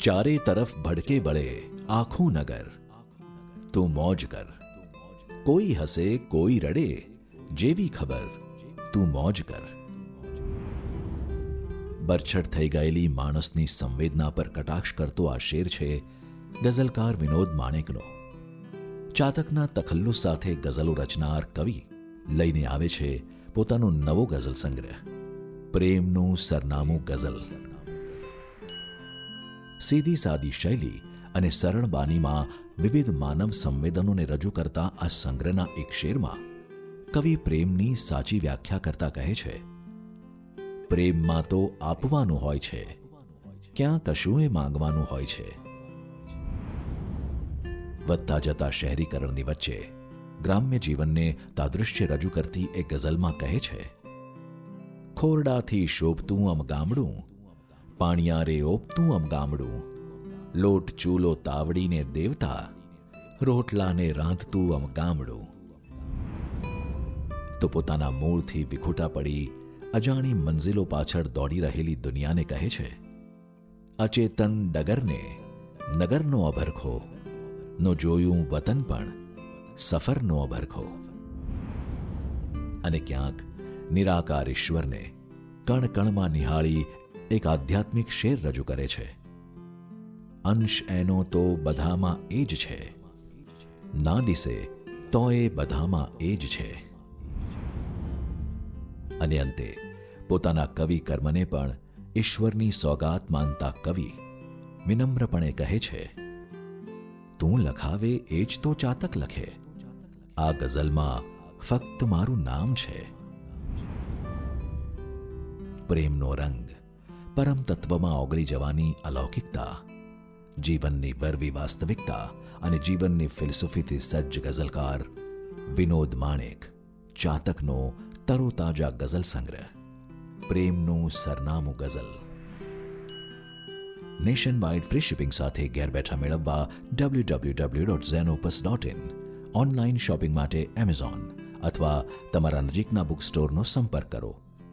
ચારે તરફ ભડકે બળે આખું નગર. તું મોજ કર. કોઈ હસે, કોઈ રડે, જેવી ખબર તું મોજ કર. બરછટ થઈ ગયેલી માણસની સંવેદના પર કટાક્ષ કરતો આ શેર છે ગઝલકાર વિનોદ માણેકનો. ચાતકના તખલ્લુસ સાથે ગઝલો રચનાર કવિ લઈને આવે છે પોતાનો નવો ગઝલ સંગ્રહ. પ્રેમનું સરનામું ગઝલ. સીધી સાદી શૈલી અને સરળ બાનીમાં વિવિધ માનવ સંવેદનોને રજૂ કરતા આ સંગ્રહના એક શેરમાં કવિ પ્રેમની સાચી વ્યાખ્યા કરતા કહે છે, પ્રેમમાં તો આપવાનું હોય છે, ક્યાં કશું એ માંગવાનું હોય છે. વધતા જતા શહેરીકરણની વચ્ચે ગ્રામ્ય જીવનને તાદૃશ્ય રજૂ કરતી એ ગઝલમાં કહે છે, ખોરડાથી શોભતું આમ ગામડું પાણિયારે ઓપતું આમ ગામડું. લોટ, ચૂલો તાવડીને દેવતા, રોટલાને રાંધતું આમ ગામડું. તો પોતાના મૂળથી વિખૂટા પડી અજાણી મંઝિલો પાછળ દોડી રહેલી દુનિયાને કહે છે, અચેતન ડગરને નગરનો અભરખો, નો જોયું વતન પણ સફરનો અભરખો. અને ક્યાંક નિરાકાર ઈશ્વરને કણ કણમાં નિહાળી એક આધ્યાત્મિક શેર રજૂ કરે છે. અંશ એનો તો બધામાં એ જ છે. ના દિસે તો એ બધામાં એ જ છે. અને અંતે, પોતાના કવિ કર્મને પણ ઈશ્વરની સોગાત માનતા કવિ વિનમ્રપણે કહે છે, તું લખાવે એ જ તો ચાતક લખે. આ ગઝલમાં ફક્ત મારું નામ છે. પ્રેમનો રંગ પરમ તત્વમાં ઓગળી જવાની અલૌકિકતા, જીવનની વરવી વાસ્તવિકતા અને જીવનની ફિલસૂફીથી સજ્જ ગઝલકાર વિનોદ માણેક, ચાતકનો તરોતાજા ગઝલ સંગ્રહ, પ્રેમનું સરનામું ગઝલ. નેશન વાઇડ ફ્રી શિપિંગ સાથે ઘેર બેઠા મેળવવા W W W dot Zenopus dot in online shopping માટે એમેઝોન અથવા તમારા નજીકના બુક સ્ટોરનો સંપર્ક કરો.